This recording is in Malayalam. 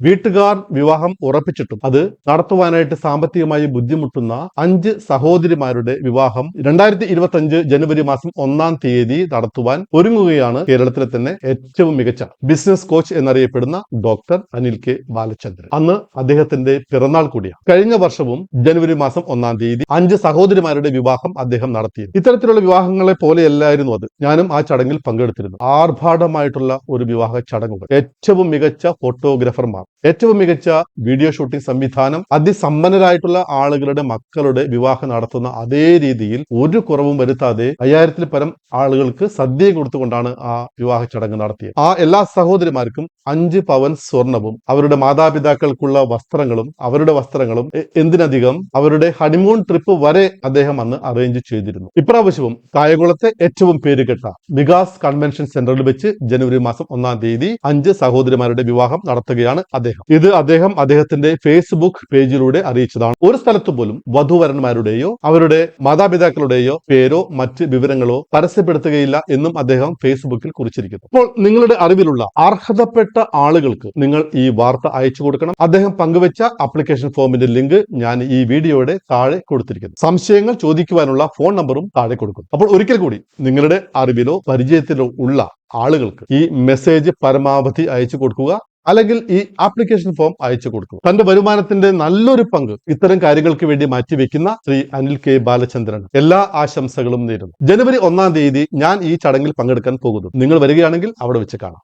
വീട്ടുകാർ വിവാഹം ഉറപ്പിച്ചിട്ടും അത് നടത്തുവാനായിട്ട് സാമ്പത്തികമായി ബുദ്ധിമുട്ടുന്ന അഞ്ച് സഹോദരിമാരുടെ വിവാഹം രണ്ടായിരത്തി ഇരുപത്തി അഞ്ച് ജനുവരി മാസം ഒന്നാം തീയതി നടത്തുവാൻ ഒരുങ്ങുകയാണ് കേരളത്തിലെ തന്നെ ഏറ്റവും മികച്ച ബിസിനസ് കോച്ച് എന്നറിയപ്പെടുന്ന ഡോക്ടർ അനിൽ കെ ബാലചന്ദ്രൻ. അന്ന് അദ്ദേഹത്തിന്റെ പിറന്നാൾ കൂടിയാണ്. കഴിഞ്ഞ വർഷവും ജനുവരി മാസം ഒന്നാം തീയതി അഞ്ച് സഹോദരിമാരുടെ വിവാഹം അദ്ദേഹം നടത്തിയിരുന്നു. ഇത്തരത്തിലുള്ള വിവാഹങ്ങളെ പോലെയല്ലായിരുന്നു അത്. ഞാനും ആ ചടങ്ങിൽ പങ്കെടുത്തിരുന്നു. ആർഭാടമായിട്ടുള്ള ഒരു വിവാഹ ചടങ്ങുകൾ. ഏറ്റവും മികച്ച ഫോട്ടോഗ്രാഫർമാർ. ഏറ്റവും മികച്ച വീഡിയോ ഷൂട്ടിംഗ് സംവിധാനം അതിസമ്പന്നരായിട്ടുള്ള ആളുകളുടെ മക്കളുടെ വിവാഹം നടത്തുന്ന അതേ രീതിയിൽ ഒരു കുറവും വരുത്താതെ അയ്യായിരത്തിൽ പരം ആളുകൾക്ക് സദ്യ കൊടുത്തുകൊണ്ടാണ് ആ വിവാഹ ചടങ്ങ് നടത്തിയത്. ആ എല്ലാ സഹോദരിമാർക്കും അഞ്ച് പവൻ സ്വർണവും അവരുടെ മാതാപിതാക്കൾക്കുള്ള വസ്ത്രങ്ങളും അവരുടെ വസ്ത്രങ്ങളും എന്തിനധികം അവരുടെ ഹണിമൂൺ ട്രിപ്പ് വരെ അദ്ദേഹം അന്ന് അറേഞ്ച് ചെയ്തിരുന്നു. ഇപ്രാവശ്യവും കായകുളത്തെ ഏറ്റവും പേരുകെട്ട വികാസ് കൺവെൻഷൻ സെന്ററിൽ വെച്ച് ജനുവരി മാസം ഒന്നാം തീയതി അഞ്ച് സഹോദരിമാരുടെ വിവാഹം നടത്തുകയാണ് അദ്ദേഹം. ഇത് അദ്ദേഹം അദ്ദേഹത്തിന്റെ ഫേസ്ബുക്ക് പേജിലൂടെ അറിയിച്ചതാണ്. ഒരു സ്ഥലത്തു പോലും വധുവരന്മാരുടെയോ അവരുടെ മാതാപിതാക്കളുടെയോ പേരോ മറ്റ് വിവരങ്ങളോ പരസ്യപ്പെടുത്തുകയില്ല എന്നും അദ്ദേഹം ഫേസ്ബുക്കിൽ കുറിച്ചിരിക്കുന്നു. അപ്പോൾ നിങ്ങളുടെ അറിവിലുള്ള അർഹതപ്പെട്ട ആളുകൾക്ക് നിങ്ങൾ ഈ വാർത്ത അയച്ചു കൊടുക്കണം. അദ്ദേഹം പങ്കുവച്ച അപ്ലിക്കേഷൻ ഫോമിന്റെ ലിങ്ക് ഞാൻ ഈ വീഡിയോയുടെ താഴെ കൊടുത്തിരിക്കുന്നു. സംശയങ്ങൾ ചോദിക്കുവാനുള്ള ഫോൺ നമ്പറും താഴെ കൊടുക്കും. അപ്പോൾ ഒരിക്കൽ കൂടി നിങ്ങളുടെ അറിവിലോ പരിചയത്തിലോ ഉള്ള ആളുകൾക്ക് ഈ മെസ്സേജ് പരമാവധി അയച്ചു കൊടുക്കുക. അല്ലെങ്കിൽ ഈ ആപ്ലിക്കേഷൻ ഫോം അയച്ചു കൊടുക്കും തന്റെ വരുമാനത്തിന്റെ നല്ലൊരു പങ്ക് ഇത്തരം കാര്യങ്ങൾക്ക് വേണ്ടി മാറ്റിവെക്കുന്ന ശ്രീ അനിൽ കെ ബാലചന്ദ്രൻ എല്ലാ ആശംസകളും നേരുന്നു. ജനുവരി ഒന്നാം തീയതി ഞാൻ ഈ ചടങ്ങിൽ പങ്കെടുക്കാൻ പോകുന്നു. നിങ്ങൾ വരികയാണെങ്കിൽ അവിടെ വെച്ച് കാണാം.